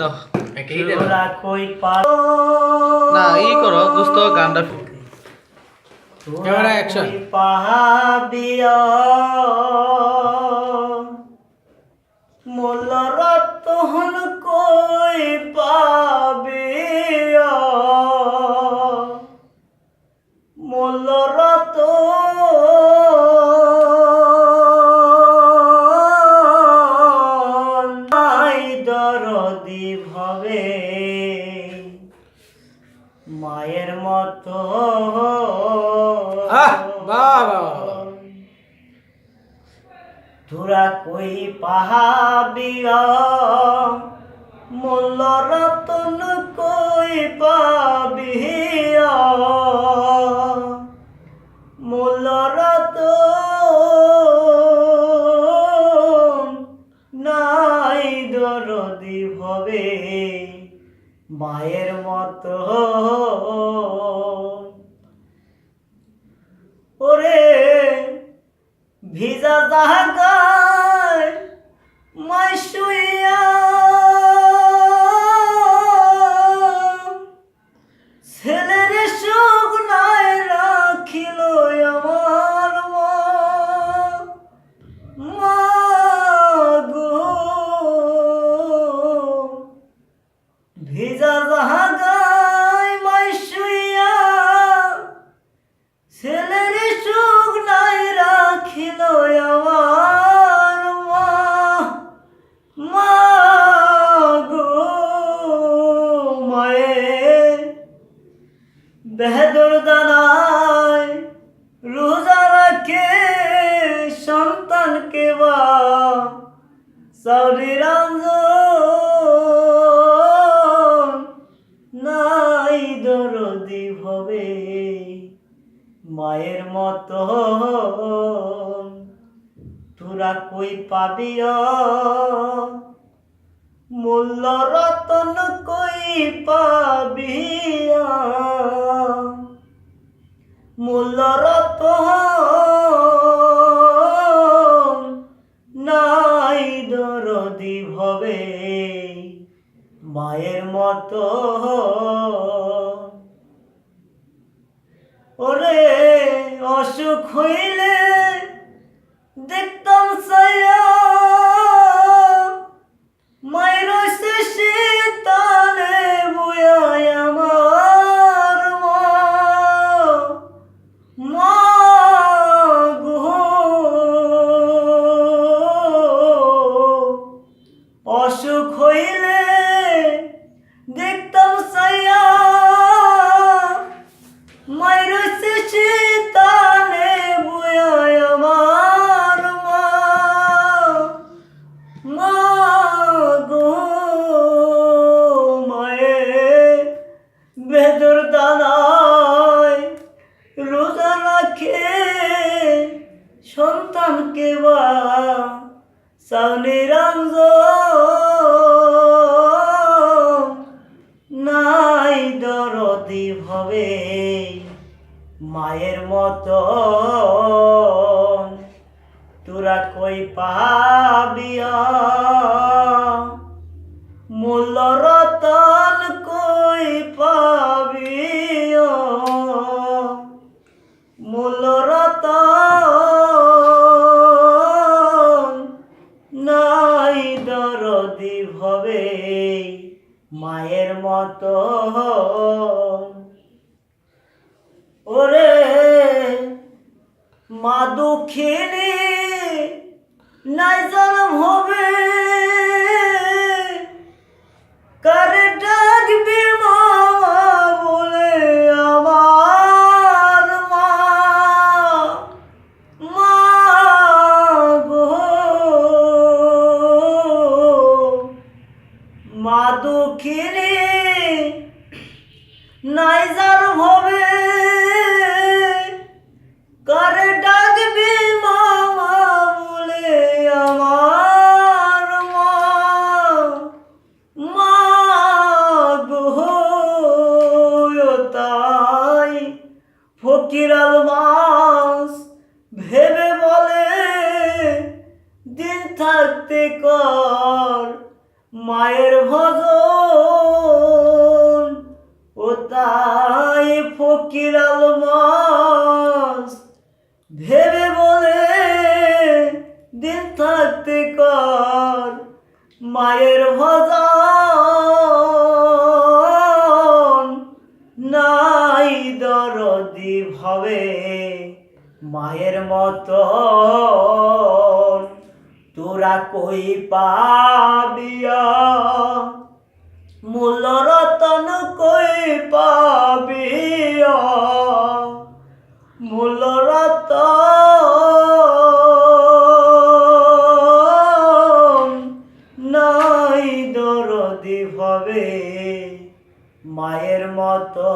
নাও একেই দে তোরা কই পা না ই করো দোস্ত গানটা ক্যামেরা অ্যাকশন পাহাবিয়া মোল রতন কই পাবিয়া মোল রতন মায়ের মতো। তোরা কই পাহাবিয়া মূল্য রতন কই পাবিয়া মূল্য ভিজা জাহাগায় মাই শুইয়া বেহদর দানায় রোজা রাখে সন্তানকে বা সাউরি রঞ্জন নাই দরদি ভবে মায়ের মতো তোরা কই পাবিয়া মূল্য রতন কই পাবিয়া মূল্য রতন নাই দরদি ভবে মায়ের মতো। ওরে অসুখ হইলে দানায় রোজা রাখে, সন্তানকে বা সাউনি রঞ্জ নাই দরদি ভবে মায়ের মতো তোরা কই পাবিয়া মূল্য রতন কই পাবিয়া মূল্য রতন নাই দরদি ভবে মায়ের মতো। ওরে মা দুঃখিনী, নাই জন্ম হবে ফকির আলমাস ভেবে বলে, দিন থাকতে কর মায়ের ভজন। ও তাই ফকির আলমাস ভেবে বলে, দিন থাকতে কর মায়ের ভজন। মায়ের মতো তোরা কই পাবিয়া? মূল রতন কই পাবিয়া? মূল রতন নাই দরদি ভাবে মায়ের মতো